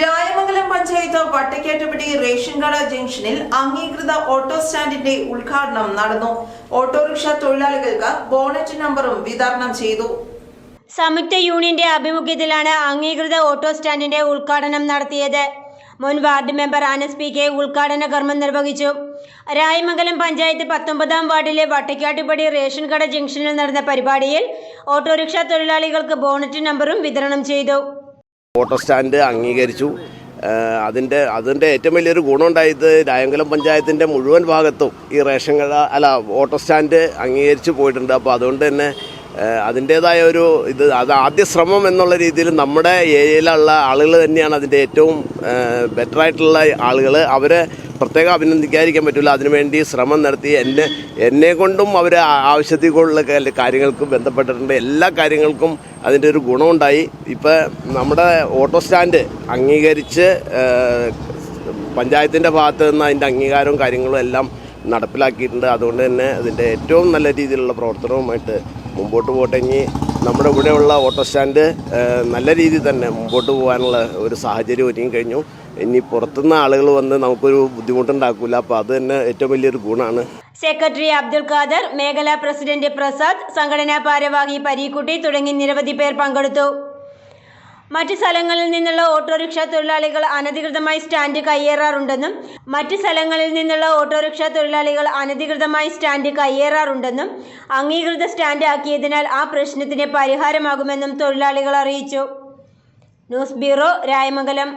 Rayamangalam panchayat വട്ടക്കേറ്റുപടി ration കട ജംഗ്ഷനിൽ അംഗീകൃത ഓട്ടോ സ്റ്റാൻഡിന്റെ ഉദ്ഘാടനം നടന്നു. ഓട്ടോറിക്ഷ തൊഴിലാളികൾക്ക് ബോണറ്റ് നമ്പറും വിതരണം ചെയ്തു. സംയുക്ത യൂണിയന്റെ ആഭിമുഖ്യത്തിലാണ് അംഗീകൃത ഓട്ടോ സ്റ്റാൻഡിന്റെ ഉദ്ഘാടനം നടത്തിയത്. മുൻ ward member Anas P K ഉദ്ഘാടന കർമ്മം നിർവഹിച്ചു. രായമംഗലം പഞ്ചായത്ത് പത്തൊമ്പതാം വാർഡിലെ വട്ടക്കാട്ടുപടി റേഷൻ കട ജംഗ്ഷനിൽ നടന്ന പരിപാടിയിൽ ഓട്ടോറിക്ഷ തൊഴിലാളികൾക്ക് ബോണറ്റ് നമ്പറും വിതരണം ചെയ്തു. ഓട്ടോ സ്റ്റാൻഡ് അംഗീകരിച്ചു. അതിന്റെ അതിന്റെ ഏറ്റവും വലിയൊരു ഗുണമുണ്ടായത് രായംകുളം പഞ്ചായത്തിന്റെ മുഴുവൻ ഭാഗത്തും ഈ റേഷൻ കട അല്ല ഓട്ടോ സ്റ്റാൻഡ് അംഗീകരിച്ചു പോയിട്ടുണ്ട്. അപ്പോൾ അതുകൊണ്ട് തന്നെ അതിന്റേതായ ഒരു ഇത് അത് ആദ്യ ശ്രമം എന്നുള്ള രീതിയിൽ നമ്മുടെ ഏരിയയിലുള്ള ആളുകൾ തന്നെയാണ് അതിന്റെ ഏറ്റവും ബെറ്റർ ആയിട്ടുള്ള ആളുകൾ അവരെ പ്രത്യേകം അഭിനന്ദിക്കാതിരിക്കാൻ പറ്റില്ല. അതിനുവേണ്ടി ശ്രമം നടത്തി എന്നെ എന്നെ കൊണ്ടും അവർ ആവശ്യത്തിൽ കൂടുതലുള്ള കാര്യങ്ങൾക്കും ബന്ധപ്പെട്ടിട്ടുണ്ട്. എല്ലാ കാര്യങ്ങൾക്കും അതിന്റെ ഒരു ഗുണമുണ്ടായി. ഇപ്പോൾ നമ്മുടെ ഓട്ടോ സ്റ്റാൻഡ് അംഗീകരിച്ച് പഞ്ചായത്തിന്റെ ഭാഗത്ത് നിന്ന് അതിന്റെ അംഗീകാരവും കാര്യങ്ങളും എല്ലാം നടപ്പിലാക്കിയിട്ടുണ്ട്. അതുകൊണ്ട് തന്നെ അതിന്റെ ഏറ്റവും നല്ല രീതിയിലുള്ള പ്രവർത്തനവുമായിട്ട് മുമ്പോട്ട് പോട്ടെങ്കിൽ നമ്മുടെ ഇവിടെയുള്ള ഓട്ടോ സ്റ്റാൻഡ് നല്ല രീതിയിൽ തന്നെ മുമ്പോട്ട് പോകാനുള്ള ഒരു സാഹചര്യം ഒരുങ്ങി കഴിഞ്ഞു. ഇനി പുറത്തുനിന്ന് ആളുകൾ വന്ന് നമുക്കൊരു ബുദ്ധിമുട്ടുണ്ടാക്കില്ല അപ്പോൾ അത് തന്നെ ഏറ്റവും വലിയൊരു ഗുണമാണ്. സെക്രട്ടറി അബ്ദുൽ ഖാദർ മേഖലാ പ്രസിഡന്റ് പ്രസാദ് സംഘടനാ ഭാരവാഹി പരീക്കുട്ടി തുടങ്ങി നിരവധി പേർ പങ്കെടുത്തു. മറ്റ് സ്ഥലങ്ങളിൽ നിന്നുള്ള ഓട്ടോറിക്ഷ തൊഴിലാളികൾ അനധികൃതമായി സ്റ്റാൻഡ് കയ്യേറാറുണ്ടെന്നും മറ്റ് സ്ഥലങ്ങളിൽ നിന്നുള്ള ഓട്ടോറിക്ഷ തൊഴിലാളികൾ അനധികൃതമായി സ്റ്റാൻഡ് കയ്യേറാറുണ്ടെന്നും അംഗീകൃത സ്റ്റാൻഡ് ആക്കിയതിനാൽ ആ പ്രശ്നത്തിന് പരിഹാരമാകുമെന്നും തൊഴിലാളികൾ അറിയിച്ചു. News bureau Rayamangalam.